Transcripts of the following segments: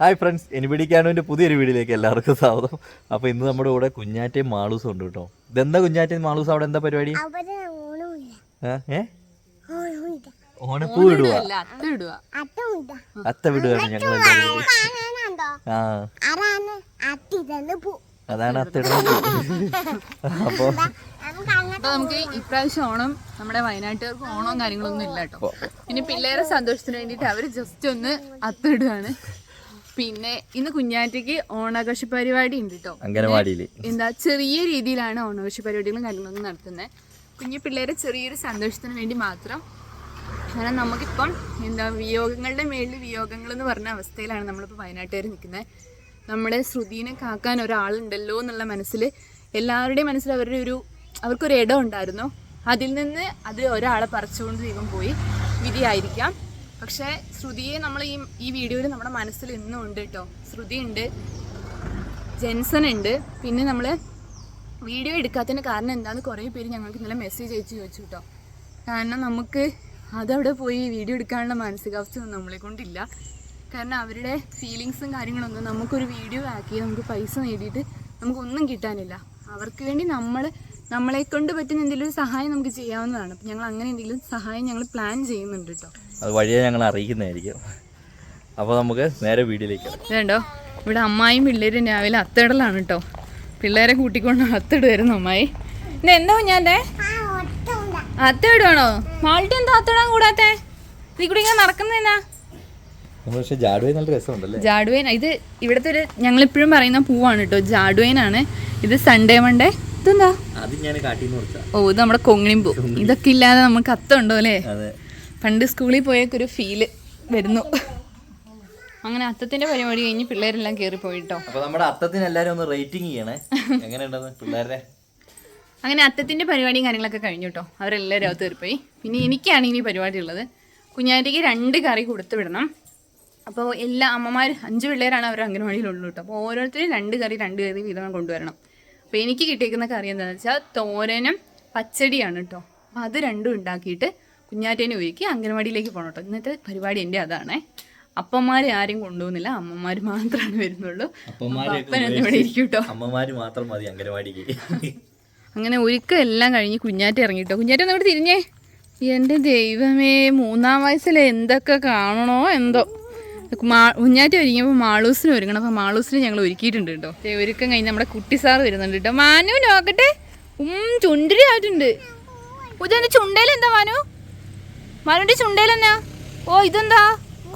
Hi friends എനിപിടിക്കാനുവിന്റെ പുതിയൊരു വീഡിയോയിലേക്ക് എല്ലാവർക്കും സ്വാഗതം. അപ്പോൾ ഇന്ന് നമ്മുടെ കൂടെ കുഞ്ഞാറ്റയും മാളൂസും ഉണ്ട് കേട്ടോ. ഇതെന്താ കുഞ്ഞാറ്റയും മാളൂസ് അവിടെ എന്താ പരിപാടി? ഓണപ്പൂ ഇടുക അത്ത വിടുവാണ് വിടുകയാണ് ഞങ്ങൾ അതാണ് അത്ത ഇടുന്നത് അപ്പോൾ നമുക്ക് അങ്ങോട്ട് അപ്പൊ നമുക്ക് ഇപ്രാവശ്യം ഓണം നമ്മുടെ വയനാട്ടുകാർക്ക് ഓണവും കാര്യങ്ങളൊന്നും ഇല്ല കേട്ടോ. ഇനി പിള്ളേരെ സന്തോഷത്തിന് വേണ്ടിയിട്ട് അവർ ജസ്റ്റ് ഒന്ന് അത്ത ഇടുകയാണ് പിന്നെ ഇന്ന് കുഞ്ഞാറ്റയ്ക്ക് ഓണാഘോഷ പരിപാടി ഉണ്ട് കേട്ടോ അംഗനവാടിയിൽ എന്താ ചെറിയ രീതിയിലാണ് ഓണാഘോഷ പരിപാടികളും കാര്യങ്ങളൊന്നും നടത്തുന്നത് കുഞ്ഞു പിള്ളേരെ ചെറിയൊരു സന്തോഷത്തിന് വേണ്ടി മാത്രം. കാരണം നമുക്കിപ്പം എന്താ വിയോഗങ്ങളുടെ മേളിൽ വിയോഗങ്ങൾ എന്ന് പറഞ്ഞ അവസ്ഥയിലാണ് നമ്മളിപ്പോൾ വയനാട്ടുകാർ നിൽക്കുന്നത് നമ്മുടെ ശ്രുതിനെ കാക്കാൻ ഒരാളുണ്ടല്ലോ എന്നുള്ള മനസ്സിൽ എല്ലാവരുടെയും മനസ്സിൽ അവരുടെ ഒരു അവർക്കൊരു ഇടം ഉണ്ടായിരുന്നു. അതിൽ നിന്ന് അത് ഒരാളെ പറിച്ചുകൊണ്ട് ദൈവം പോയി വിധിയായിരിക്കാം. പക്ഷേ ശ്രുതിയെ നമ്മൾ ഈ ഈ വീഡിയോയിൽ നമ്മുടെ മനസ്സിൽ ഇന്നും ഉണ്ട് കേട്ടോ ശ്രുതി ഉണ്ട് ജെൻസൺ ഉണ്ട്. പിന്നെ നമ്മൾ വീഡിയോ എടുക്കാത്തതിന് കാരണം എന്താണെന്ന് കുറേ പേര് ഞങ്ങൾക്ക് ഇന്നലെ മെസ്സേജ് അയച്ച് ചോദിച്ചു കേട്ടോ കാരണം നമുക്ക് അതവിടെ പോയി വീഡിയോ എടുക്കാനുള്ള മാനസികാവസ്ഥ ഒന്നും നമ്മളെ കൊണ്ടില്ല. കാരണം അവരുടെ ഫീലിങ്സും കാര്യങ്ങളൊന്നും നമുക്കൊരു വീഡിയോ ആക്കി നമുക്ക് പൈസ നേടിയിട്ട് നമുക്കൊന്നും കിട്ടാനില്ല. അവർക്ക് വേണ്ടി നമ്മൾ നമ്മളെ കൊണ്ട് പറ്റുന്ന എന്തെങ്കിലും ഒരു സഹായം നമുക്ക് ചെയ്യാവുന്നതാണ്. അപ്പം ഞങ്ങൾ അങ്ങനെ എന്തെങ്കിലും സഹായം ഞങ്ങൾ പ്ലാൻ ചെയ്യുന്നുണ്ട് കേട്ടോ അത് വഴിയെ ഞങ്ങൾ അറിയിക്കുന്നതായിരിക്കും. അപ്പോൾ നമുക്ക് നേരെ വീട്ടിലേക്ക് വേണ്ടോ ഇവിടെ അമ്മായും പിള്ളേരും രാവിലെ അത്തിടലാണ് കേട്ടോ പിള്ളേരെ കൂട്ടിക്കൊണ്ട് അത്തിടുവായിരുന്നു അമ്മായി. പിന്നെ എന്താ ഞാൻ അത്തയിടുവാണോ മാൾട്ടി എന്താ അത്തിടാൻ കൂടാത്തെ? നീ കൂടി ഇങ്ങനെ രസമുണ്ടല്ലേ? ജാഡുവൈൻ ഇത് ഇവിടുത്തെ ഒരു ഞങ്ങളിപ്പോഴും പറയുന്ന പൂവാണ് കേട്ടോ ജാഡുവൈനാണ്. ഇത് സൺഡേ മൺഡേ ഇതെന്താ? അത് ഞാൻ കാട്ടിന്ന് കൊടുത്താ ഓ ഇത് നമ്മുടെ കൊങ്ങിണിമ്പൂ. ഇതൊക്കെ ഇല്ലാതെ നമുക്ക് അത്തമുണ്ടോ അല്ലേ? പണ്ട് സ്കൂളിൽ പോയൊക്കെ ഒരു ഫീൽ വരുന്നു. അങ്ങനെ അത്തത്തിന്റെ പരിപാടി കഴിഞ്ഞ് പിള്ളേരെല്ലാം കയറി പോയിട്ടോ. നമ്മുടെ അത്തത്തിന് എല്ലാരും ഒന്ന് റേറ്റിംഗ് ചെയ്യണേ. എങ്ങനെയുണ്ടെന്ന് പിള്ളേരെ അങ്ങനെ അത്തത്തിന്റെ പരിപാടിയും കാര്യങ്ങളൊക്കെ കഴിഞ്ഞു കേട്ടോ അവരെല്ലാവരും അകത്ത് കയറിപ്പോയി പിന്നെ എനിക്കാണ് ഇനി പരിപാടി ഉള്ളത്. കുഞ്ഞാറ്റയ്ക്ക് രണ്ട് കറി കൊടുത്തു വിടണം. അപ്പോൾ എല്ലാ അമ്മമാർ അഞ്ച് പിള്ളേരാണ് അവർ അംഗനവാടിയിലുള്ളൂ കേട്ടോ. അപ്പോൾ ഓരോരുത്തരും രണ്ട് കറി രണ്ട് കറി വീതം കൊണ്ടുവരണം. അപ്പോൾ എനിക്ക് കിട്ടിയിരിക്കുന്ന കറി എന്താണെന്ന് വെച്ചാൽ തോരനും പച്ചടിയാണ് കേട്ടോ അപ്പോൾ അത് രണ്ടും ഉണ്ടാക്കിയിട്ട് കുഞ്ഞാറ്റേനെ ഒരുക്കി അംഗനവാടിയിലേക്ക് പോകണം കേട്ടോ ഇന്നത്തെ പരിപാടി എന്റെ അതാണ്. അപ്പന്മാരെ ആരും കൊണ്ടുപോകുന്നില്ല അമ്മമാർ മാത്രമാണ് വരുന്നുള്ളൂ. അപ്പനൊന്നും ഇവിടെ ഇരിക്കും കേട്ടോ അമ്മമാര് മാത്രം മതി അംഗനവാടിക്ക് അങ്ങനെ ഒരുക്കം എല്ലാം കഴിഞ്ഞ് കുഞ്ഞാറ്റ ഇറങ്ങി ഇറങ്ങിട്ടോ കുഞ്ഞാറ്റ ഒന്ന് ഇവിടെ തിരിഞ്ഞേ. എന്റെ ദൈവമേ മൂന്നാം വയസ്സിൽ എന്തൊക്കെ കാണണോ എന്തോ. മാ കുഞ്ഞാറ്റ ഒരുങ്ങിയപ്പോൾ മാളൂസിന് ഒരുങ്ങണം. അപ്പോൾ മാളൂസിന് ഞങ്ങൾ ഒരുക്കിയിട്ടുണ്ട് കേട്ടോ. ഒരുക്കം കഴിഞ്ഞ് നമ്മുടെ കുട്ടി സാർ വരുന്നുണ്ട് കേട്ടോ. മാനു നോക്കട്ടെ. ഉം ചുണ്ടിരി ആയിട്ടുണ്ട് ഇതെന്താ ചുണ്ടയിൽ എന്താ മാനു? മാനുവിന്റെ ചുണ്ടയിൽ എന്നാ? ഓ ഇതെന്താ?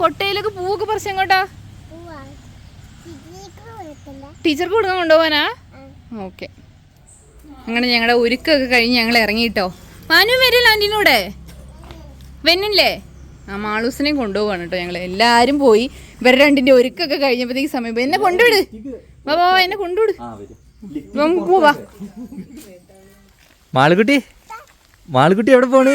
കൊട്ടയിലൊക്കെ പൂവൊക്കെ പറിച്ചു എങ്ങോട്ടാ? പൂവാണ് ഇതിലേക്ക് കൊടുക്കില്ല ടീച്ചർക്ക് കൊടുക്കാൻ കൊണ്ടുപോകാനാ ഓക്കെ. അങ്ങനെ ഞങ്ങളുടെ ഒരുക്കൊക്കെ കഴിഞ്ഞ് ഞങ്ങൾ ഇറങ്ങിയിട്ടോ മാനു വരില്ല ആന്റീനൂടെ വെന്നില്ലേ? ആ മാളൂസിനെയും കൊണ്ടുപോവാണ് കേട്ടോ ഞങ്ങൾ എല്ലാവരും പോയി. ഇവരുടെ രണ്ടിന്റെ ഒരുക്കൊക്കെ കഴിഞ്ഞപ്പോഴത്തേക്ക് സമയം. എന്നെ കൊണ്ടുവിട്. വാ വാ വാ, എന്നെ കൊണ്ടുവിട്. വാ, നമുക്ക് പോവാ മാളുകുട്ടി മാളുകുട്ടി എവിടെ പോണ്?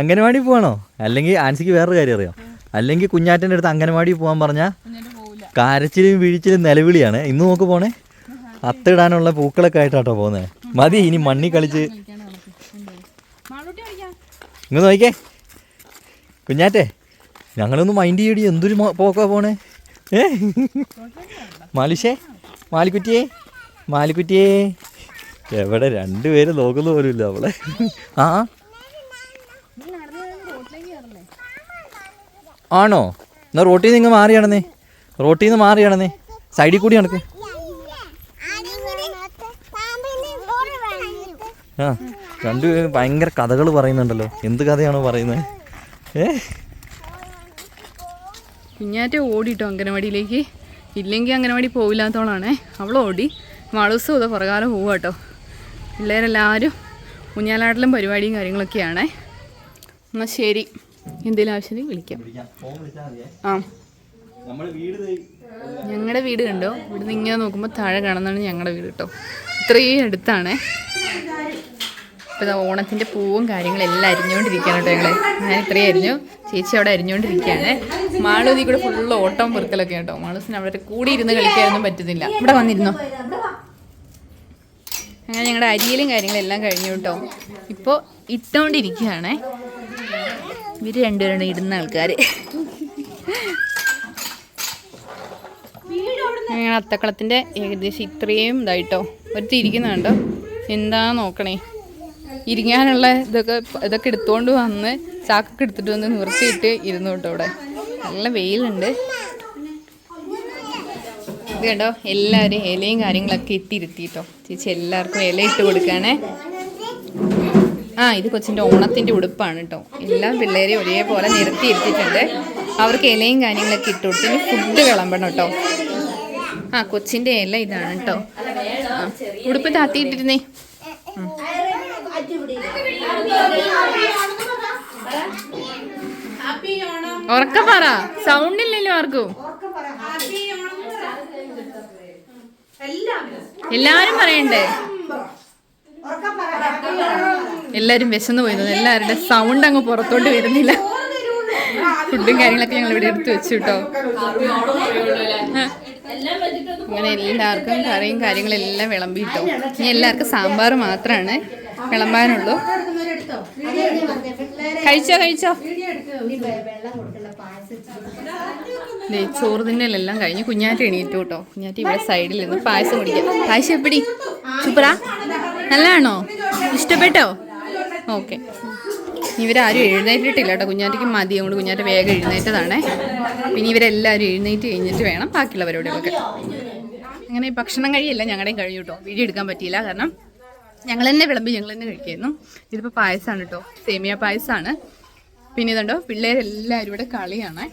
അംഗനവാടി പോവാണോ? അല്ലെങ്കിൽ ആൻസിക്ക് വേറൊരു കാര്യം അറിയാം? അല്ലെങ്കിൽ കുഞ്ഞാറ്റന്റെ അടുത്ത് അംഗനവാടി പോകാൻ പറഞ്ഞാൽ കരച്ചിലും വീഴ്ചിലും നിലവിളിയാണ്. ഇന്ന് നോക്ക് പോണേ. അത്തിടാനുള്ള പൂക്കളൊക്കെ ആയിട്ടാട്ടോ പോകുന്നത് മതി ഇനി മണ്ണി കളിച്ച്. ഇങ്ങ് നോക്കിക്കേ. കുഞ്ഞാറ്റെ ഞങ്ങളൊന്ന് മൈൻഡ് ചെയ്യടി എന്തൊരു പോക്ക പോണേ? ഏ? മാലിഷേ മാലിക്കുറ്റിയേ മാലിക്കുറ്റിയേ എവിടെ രണ്ടുപേരും നോക്കുന്ന പോലും ഇല്ല അവളെ. ആ ആണോ? എന്നാ റോട്ടിൽ നിന്ന് മാറി നടന്നേ. റോട്ടിൽ നിന്ന് മാറി നടന്നേ. സൈഡിൽ കൂടി നടക്ക്. ആ രണ്ടുപേരും ഭയങ്കര കഥകൾ പറയുന്നുണ്ടല്ലോ. എന്ത് കഥയാണോ പറയുന്നത്? ഏ? കുഞ്ഞാറ്റ ഓടിട്ടോ അംഗനവാടിയിലേക്ക്. ഇല്ലെങ്കിൽ അംഗനവാടി പോവില്ലാത്തോളാണേ. അവൾ ഓടി. മാളൂസും ഇതാ പുറകാലം പോവുക കേട്ടോ പിള്ളേരെല്ലാവരും കുഞ്ഞാലാട്ടിലും പരിപാടിയും കാര്യങ്ങളൊക്കെയാണേ. എന്നാൽ ശരി. എന്തെങ്കിലും ആവശ്യത്തിൽ വിളിക്കാം. ആ. ഞങ്ങളുടെ വീട് കണ്ടോ? ഇവിടുന്ന് ഇങ്ങനെ നോക്കുമ്പോൾ താഴെ കാണുന്നതാണ് ഞങ്ങളുടെ വീട് കേട്ടോ. ഇത്രയും അടുത്താണേ. ഇപ്പോൾ ഓണത്തിന്റെ പൂവും കാര്യങ്ങളും എല്ലാം അരിഞ്ഞുകൊണ്ടിരിക്കുകയാണ് കേട്ടോ ഞങ്ങൾ ഞാൻ ഇത്രയും അരിഞ്ഞു. ചേച്ചി അവിടെ അരിഞ്ഞുകൊണ്ടിരിക്കുകയാണ്. മാളൂതി കൂടെ ഫുള്ള് ഓട്ടം പെറുക്കലൊക്കെ കേട്ടോ. മാളൂസിന് അവിടെ കൂടി ഇരുന്ന് കളിക്കാനൊന്നും പറ്റുന്നില്ല. ഇവിടെ വന്നിരുന്നു? അങ്ങനെ ഞങ്ങളുടെ അരിയലും കാര്യങ്ങളെല്ലാം കഴിഞ്ഞു കേട്ടോ. ഇപ്പോൾ ഇട്ടുകൊണ്ടിരിക്കുകയാണ് ഇവർ രണ്ടുപേരാണ് ഇടുന്ന ആൾക്കാർ ഞങ്ങളുടെ അത്തക്കളത്തിന്റെ ഏകദേശം ഇത്രയും ഇതായിട്ടോ. ഒരു തിരിക്കുന്നുണ്ടോ എന്താ നോക്കണേ? ഇരിക്കാനുള്ള ഇതൊക്കെ ഇതൊക്കെ എടുത്തുകൊണ്ട് വന്ന് ചാക്കൊക്കെ എടുത്തിട്ട് വന്ന് നിർത്തിയിട്ട് ഇരുന്നു കേട്ടോ ഇവിടെ. നല്ല വെയിലുണ്ട്. ഇത് കേട്ടോ എല്ലാവരും ഇലയും കാര്യങ്ങളൊക്കെ ഇട്ടിരുത്തിട്ടോ. ചേച്ചി എല്ലാവർക്കും ഇല ഇട്ട് കൊടുക്കുകയാണേ ആ ഇത് കൊച്ചിന്റെ ഓണത്തിന്റെ ഉടുപ്പാണ് കേട്ടോ. എല്ലാ പിള്ളേരെയും ഒരേപോലെ നിരത്തി ഇരുത്തിയിട്ടുണ്ട്. അവർക്ക് ഇലയും കാര്യങ്ങളൊക്കെ ഇട്ട് കൊടുത്ത് ഇനി ഫുഡ് വിളമ്പണം കേട്ടോ. ആ കൊച്ചിന്റെ ഇല ഇതാണ് കേട്ടോ. ഉടുപ്പ് താത്തിയിട്ടിരുന്നേ. ഉറക്കം പറ. സൗണ്ട് ഇല്ലല്ലോ ആർക്കും. എല്ലാരും പറയണ്ടേ? എല്ലാരും വിശന്നു പോയിരുന്നു. എല്ലാവരുടെ സൗണ്ട് അങ്ങ് പുറത്തോട്ട് വരുന്നില്ല. ഫുഡും കാര്യങ്ങളൊക്കെ ഞങ്ങൾ ഇവിടെ എടുത്തു വെച്ചു കേട്ടോ. അങ്ങനെ എല്ലാവർക്കും കറിയും കാര്യങ്ങളെല്ലാം വിളമ്പിട്ടോ ഇനി എല്ലാവർക്കും സാമ്പാർ മാത്രമാണ് വിളമ്പാനുള്ളൂ. കഴിച്ചോ കഴിച്ചോ? ചോറ് തിന്നലെല്ലാം കഴിഞ്ഞ് കുഞ്ഞാറ്റ എണീറ്റു കേട്ടോ. കുഞ്ഞാറ്റ് ഇവിടെ സൈഡിൽ നിന്ന് പായസം കുടിക്കാം. പായസം എപ്പിടി? സൂപ്പറാ? നല്ലതാണോ? ഇഷ്ടപ്പെട്ടോ? ഓക്കെ. ഇവരാരും എഴുന്നേറ്റിട്ടില്ല കേട്ടോ. കുഞ്ഞാറ്റയ്ക്ക് മതി. അതുകൊണ്ട് കുഞ്ഞാറ്റ വേഗം എഴുന്നേറ്റതാണേ. പിന്നെ ഇവരെല്ലാവരും എഴുന്നേറ്റ് കഴിഞ്ഞിട്ട് വേണം ബാക്കിയുള്ളവരോടൊക്കെ അങ്ങനെ ഭക്ഷണം കഴിയല്ല ഞങ്ങളുടെയും കഴിഞ്ഞു കേട്ടോ. വീഡിയോ എടുക്കാൻ പറ്റിയില്ല. കാരണം ഞങ്ങൾ തന്നെ വിളമ്പി ഞങ്ങൾ തന്നെ കഴിക്കായിരുന്നു ഇതിപ്പോൾ പായസമാണ് കേട്ടോ സേമിയ പായസമാണ് പിന്നെ ഇതുണ്ടോ? പിള്ളേരെല്ലാവരും ഇവിടെ കളിയാണ്.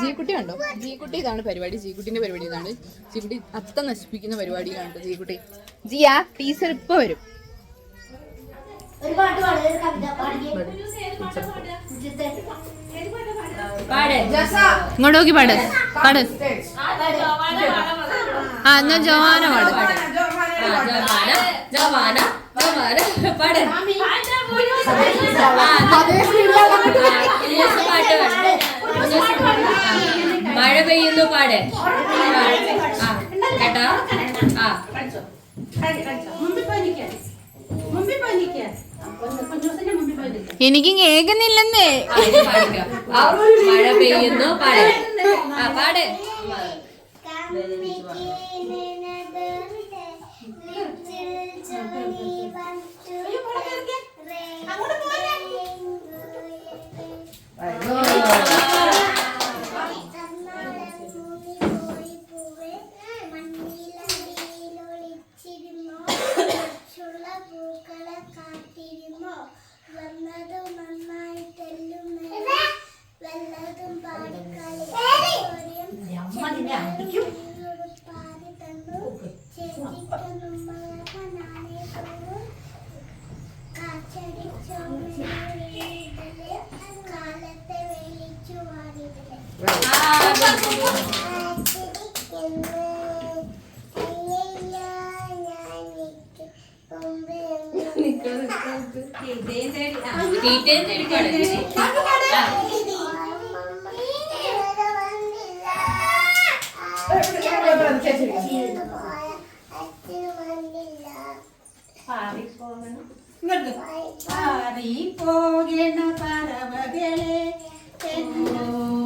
ജീക്കുട്ടി ഉണ്ടോ ജീക്കുട്ടി ഇതാണ് പരിപാടി. ജീക്കുട്ടിന്റെ പരിപാടി ഇതാണ്. ജീക്കുട്ടി അത്ത നശിപ്പിക്കുന്ന പരിപാടിയിലാണ് കേട്ടോ ജീക്കുട്ടി. ആ ടീച്ചർ ഇപ്പോൾ വരും. ഇങ്ങോട്ട് നോക്കി പാട്. പാട്. ആ എന്നാ ജവാന പാട്. മഴ പെയ്യുന്നു പാടെ ആ കേട്ടോ ആ എനിക്ക് കേൾക്കുന്നില്ലെന്നേ. മഴ പെയ്യുന്നു പാടെ ആ പാടെ. പൂക്കളെ വാടിതിൽ തീറ്റയും തേടി പാടെ പോകണ പറവകളെ കൈതോല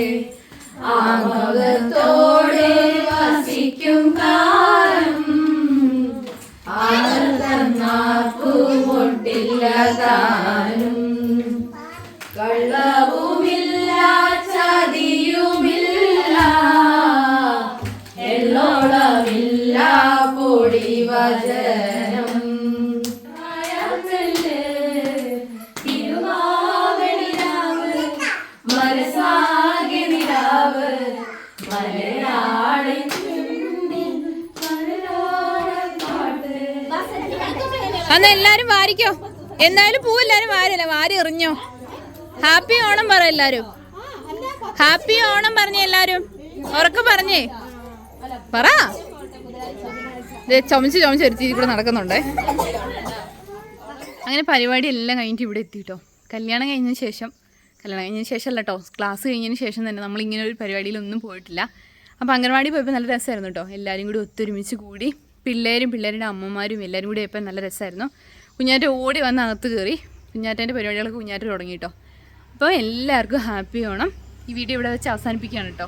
അന്ന് എല്ലാരും വാരിക്കോ. എന്തായാലും പൂ എല്ലാരും വാരല്ലേ വാരി എറിഞ്ഞോ. ഹാപ്പി ഓണം പറ എല്ലാരും. ഹാപ്പി ഓണം പറഞ്ഞ എല്ലാരും. ഉറക്കെ പറഞ്ഞേ. പറ. ചുമച്ച് ചുമച്ച് ഒരു കൂടെ നടക്കുന്നുണ്ടേ. അങ്ങനെ പരിപാടി എല്ലാം കഴിഞ്ഞിട്ട് ഇവിടെ എത്തിട്ടോ. കല്യാണം കഴിഞ്ഞതിന് ശേഷം കല്യാണം കഴിഞ്ഞതിന് ശേഷം അല്ല കേട്ടോ ക്ലാസ് കഴിഞ്ഞതിന് ശേഷം തന്നെ നമ്മൾ ഇങ്ങനെ ഒരു പരിപാടിയിലൊന്നും പോയിട്ടില്ല. അപ്പോൾ അംഗൻവാടി പോയപ്പോൾ നല്ല രസമായിരുന്നു കേട്ടോ എല്ലാവരും കൂടി ഒത്തൊരുമിച്ച് കൂടി പിള്ളേരും പിള്ളേരുടെ അമ്മമാരും എല്ലാവരും കൂടി ഇപ്പം നല്ല രസമായിരുന്നു കുഞ്ഞാറ്റ ഓടി വന്ന് അകത്ത് കയറി കുഞ്ഞാറ്റേന്റെ പരിപാടികളൊക്കെ കുഞ്ഞാറ്റ തുടങ്ങി കേട്ടോ അപ്പോൾ എല്ലാവർക്കും ഹാപ്പി ഓണം ഈ വീഡിയോ ഇവിടെ വെച്ച് അവസാനിപ്പിക്കുകയാണ് കേട്ടോ